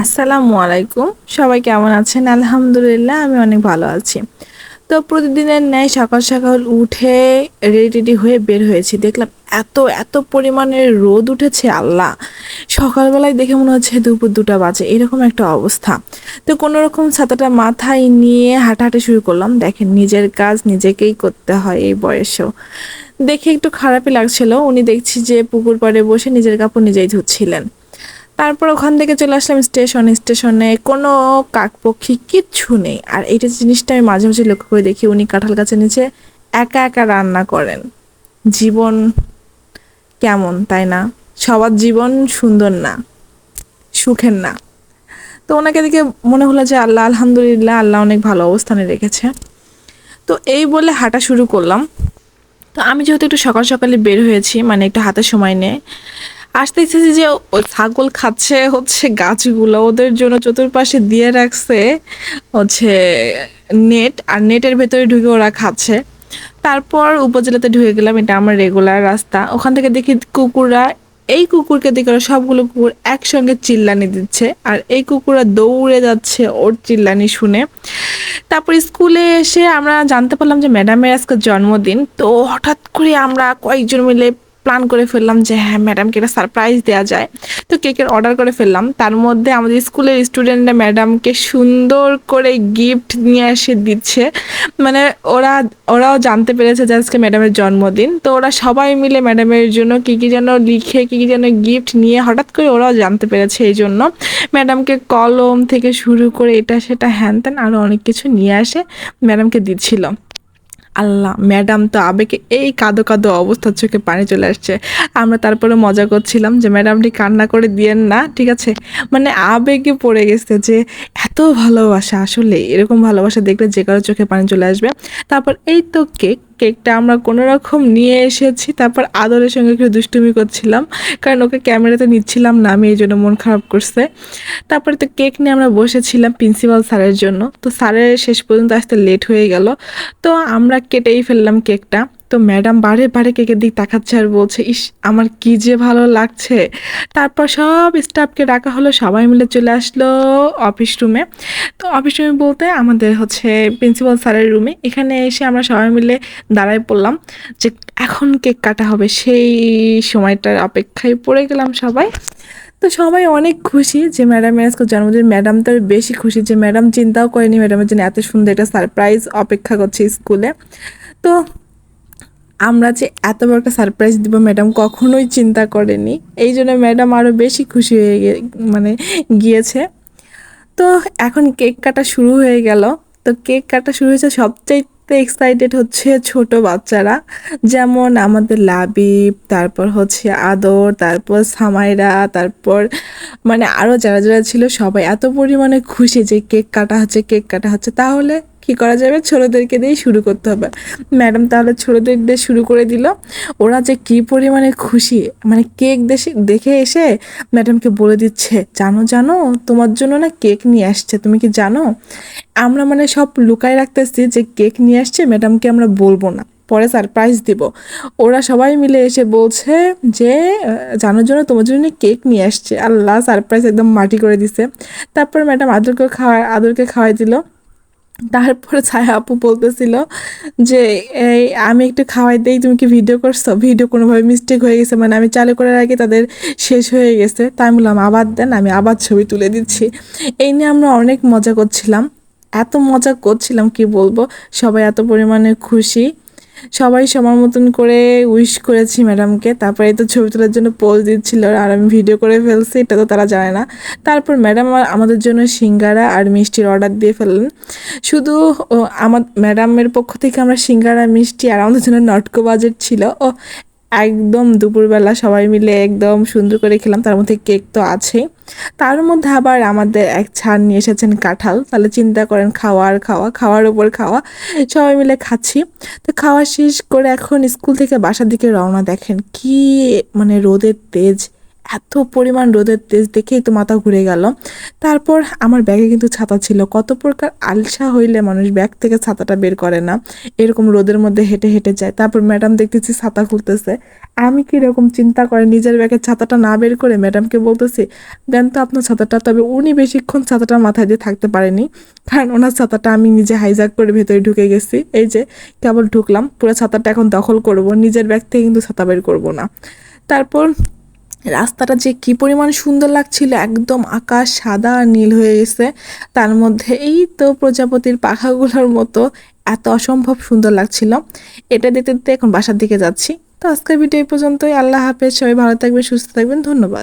আসসালামু আলাইকুম। সবাই কেমন আছেন? আলহামদুলিল্লাহ, আমি অনেক ভালো আছি। তো প্রতিদিনের ন্যায় সকাল সকাল উঠে রেডি টেডি হয়ে বের হয়েছি। দেখলাম এত এত পরিমাণে রোদ উঠেছে, আল্লাহ! সকালবেলায় দেখে মনে হচ্ছে দুপুর দুটা বাজে, এরকম একটা অবস্থা। তো কোনো রকম ছাতাটা মাথায় নিয়ে হাঁটাহাঁটি শুরু করলাম। দেখেন, নিজের কাজ নিজেকেই করতে হয় এই বয়সেও। দেখে একটু খারাপই লাগছিল। উনি দেখছি যে পুকুর পাড়ে বসে নিজের কাপড় নিজেই ধুচ্ছিলেন। তারপর ওখান থেকে চলে আসলাম স্টেশন। স্টেশনে কোনো কাকপক্ষী কিচ্ছু নেই। আর এইটা জিনিসটা আমি মাঝে মাঝে লক্ষ্য করে দেখি, উনি কাঁঠাল গাছের নিচে একা একা রান্না করেন। জীবন কেমন, তাই না? সবার জীবন সুন্দর না, সুখের না। তো ওনাকে দেখে মনে হলো যে আল্লাহ, আলহামদুলিল্লাহ, আল্লাহ অনেক ভালো অবস্থানে রেখেছে। তো এই বলে হাঁটা শুরু করলাম। তো আমি যেহেতু একটু সকাল সকালে বের হয়েছি মানে একটু হাতে সময় নেই আসতে ইচ্ছেছি যে ছাগল খাচ্ছে, হচ্ছে গাছগুলো ওদের জন্য চতুর্পাশে দিয়ে রাখছে, হচ্ছে নেট, আর নেটের ভেতরে ঢুকে ওরা খাচ্ছে। তারপর উপজেলাতে ঢুকে গেলাম, এটা আমার রেগুলার রাস্তা। ওখান থেকে দেখি কুকুররা, এই কুকুরকে দেখে ওরা সবগুলো কুকুর একসঙ্গে চিল্লানি দিচ্ছে, আর এই কুকুররা দৌড়ে যাচ্ছে ওর চিল্লানি শুনে। তারপর স্কুলে এসে আমরা জানতে পারলাম যে ম্যাডামের আজকে জন্মদিন, তো হঠাৎ করে আমরা কয়েকজন মিলে প্ল্যান করে ফেললাম যে হ্যাঁ ম্যাডামকে একটা সারপ্রাইজ দেওয়া যায়। তো কেকের অর্ডার করে ফেললাম। তার মধ্যে আমাদের স্কুলের স্টুডেন্টরা ম্যাডামকে সুন্দর করে গিফট নিয়ে এসে দিচ্ছে। মানে ওরা, ওরাও জানতে পেরেছে যে আজকে ম্যাডামের জন্মদিন। তো ওরা সবাই মিলে ম্যাডামের জন্য কী কী যেন লিখে, কী কী যেন গিফট নিয়ে হঠাৎ করে ওরাও জানতে পেরেছে এই জন্য। ম্যাডামকে কলম থেকে শুরু করে এটা সেটা হ্যান ত্যান আরও অনেক কিছু নিয়ে আসে ম্যাডামকে দিচ্ছিল। আল্লাহ, ম্যাডাম তো আবেগে এই কাদো কাদো অবস্থার চোখে পানি চলে আসছে। আমরা তারপরে মজা করছিলাম যে ম্যাডামটি কান্না করে দিয়েন না, ঠিক আছে? মানে আবেগে পড়ে গেছে যে, এত ভালোবাসা, আসলে এরকম ভালোবাসা দেখলে যে কারও চোখে পানি চলে আসবে? তারপর এই তো কেক কেকটা আমরা কোনো রকম নিয়ে এসেছি, তারপর আদরের সঙ্গে একটু দুষ্টুমি করছিলাম, কারণ ওকে ক্যামেরাতে নিচ্ছিলাম না, আমি এই জন্য মন খারাপ করছে। তারপরে তো কেক নিয়ে আমরা বসেছিলাম প্রিন্সিপাল স্যারের জন্য, তো স্যারের শেষ পর্যন্ত আসতে লেট হয়ে গেল, তো আমরা কেটেই ফেললাম কেকটা। তো ম্যাডাম বারে বারে কেকের দিক তাকাচ্ছে আর বলছে, ইস, আমার কি যে ভালো লাগছে। তারপর সব স্টাফকে ডাকা হলো, সবাই মিলে চলে আসলো অফিস রুমে তো অফিস রুমে বলতে আমাদের হচ্ছে প্রিন্সিপাল স্যারের রুমে এখানে এসে আমরা সবাই মিলে দাঁড়ায় পড়লাম যে, এখন কেক কাটা হবে। সেই সময়টার অপেক্ষায় পড়ে গেলাম সবাই। তো সবাই অনেক খুশি যে ম্যাডামের আজকে জন্মদিন। ম্যাডাম তো বেশি খুশি যে ম্যাডাম চিন্তাও করেনি ম্যাডামের জন্য এত সুন্দর একটা সারপ্রাইজ অপেক্ষা করছে স্কুলে। তো আমরা যে এত বড় একটা সারপ্রাইজ দিব ম্যাডাম কখনোই চিন্তা করেনি। এই জন্য ম্যাডাম আরও বেশি খুশি হয়ে মানে গিয়েছে। তো এখন কেক কাটা শুরু হয়ে গেল। তো কেক কাটা শুরু হয়েছে সবচাইতে এক্সাইটেড হচ্ছে ছোট বাচ্চারা। যেমন আমাদের লাবিব, তারপর হচ্ছে আদর, তারপর সামাইরা, তারপর মানে আরও যারা যারা ছিল সবাই এত পরিমাণে খুশি যে কেক কাটা হচ্ছে কেক কাটা হচ্ছে। তাহলে কি করা যাবে? ছোটোদেরকে দিয়েই শুরু করতে হবে। ম্যাডাম তাহলে ছোটোদের দিয়ে শুরু করে দিল। ওরা যে কি পরিমাণে খুশি মানে কেক দেশে দেখে এসে ম্যাডামকে বলে দিচ্ছে, জানো জানো, তোমার জন্য না কেক নিয়ে আসছে, তুমি কি জানো? আমরা মানে সব লুকায় রাখতেছি যে কেক নিয়ে আসছে, ম্যাডামকে আমরা বলব না। পরে সারপ্রাইজ দিব। ওরা সবাই মিলে এসে বলছে যে জানার জন্য তোমার জন্য কেক নিয়ে আসছে। আল্লাহ সারপ্রাইজ একদম মাটি করে দিছে। তারপর ম্যাডাম আদরকে খাওয়া, আদরকে খাওয়াই দিল। তারপরে ছায়া আপু বলতেছিল যে, এই, আমি একটু খাওয়াই দেই, তুমি কি ভিডিও করছ? ভিডিও কোনোভাবে মিস্টেক হয়ে গেছে মানে আমি চালু করার আগে তাদের শেষ হয়ে গেছে। তাই আমি বললাম, আবার দেন, আমি আবার ছবি তুলে দিচ্ছি। এই নিয়ে আমরা অনেক মজা করছিলাম। এত মজা করছিলাম, কি বলব? সবাই এত পরিমাণে খুশি। সবাই সবার মতন করে উইশ করেছি ম্যাডামকে তারপরে তো ছবি তোলার জন্য পোজ দিচ্ছিল আর আমি ভিডিও করে ফেলছি, এটা তো তারা জানে না। তারপর ম্যাডাম আমাদের জন্য সিঙ্গারা আর মিষ্টির অর্ডার দিয়ে ফেললেন। শুধু আমার ম্যাডামের পক্ষ থেকে আমরা সিঙ্গারা, মিষ্টি আর আমাদের জন্য নটকো বাজেট ছিল। ও একদম দুপুরবেলা সবাই মিলে একদম সুন্দর করে খেলাম, তার মধ্যে কেক তো আছে তার মধ্যে আবার আমাদের এক ছাড় নিয়ে এসেছেন কাঁঠাল, তাহলে চিন্তা করেন খাওয়ার খাওয়া, খাওয়ার ওপর খাওয়া, সবাই মিলে খাচ্ছি। তো খাওয়া শেষ করে এখন স্কুল থেকে বাসার দিকে রওনা, দেখেন কি মানে রোদের তেজ। এত পরিমাণ রোদের তেজ দেখেই তো মাথা ঘুরে গেল। তারপর আমার ব্যাগে কিন্তু ছাতা ছিল। কত প্রকার আলসা হইলে মানুষ ব্যাগ থেকে ছাতাটা বের করে না। এরকম রোদের মধ্যে হেঁটে হেঁটে যায়। তারপর ম্যাডাম দেখতেছি ছাতা খুলতেছে। আমি কীরকম চিন্তা করে নিজের ব্যাগের ছাতাটা না বের করে ম্যাডামকে বলতেছি, দেন তো আপনার ছাতাটা। তবে উনি বেশিক্ষণ ছাতাটা মাথায় দিয়ে থাকতে পারেনি। কারণ ওনার ছাতাটা আমি নিজে হাইজাক করে ভেতরে ঢুকে গেছি। এই যে কেবল ঢুকলাম, পুরো ছাতাটা এখন দখল করব। নিজের ব্যাগ থেকে কিন্তু ছাতা বের করব না। তারপর রাস্তাটা যে কি পরিমাণ সুন্দর লাগছিল, একদম আকাশ সাদা আর নীল হয়ে গেছে। তার মধ্যে এই তো প্রজাপতির পাখাগুলোর মতো এত অসম্ভব সুন্দর লাগছিল। এটা দেখতে দেখতে এখন বাসার দিকে যাচ্ছি। তো আজকের ভিডিও এই পর্যন্তই। আল্লাহ হাফেজ। সবাই ভালো থাকবেন, সুস্থ থাকবেন। ধন্যবাদ।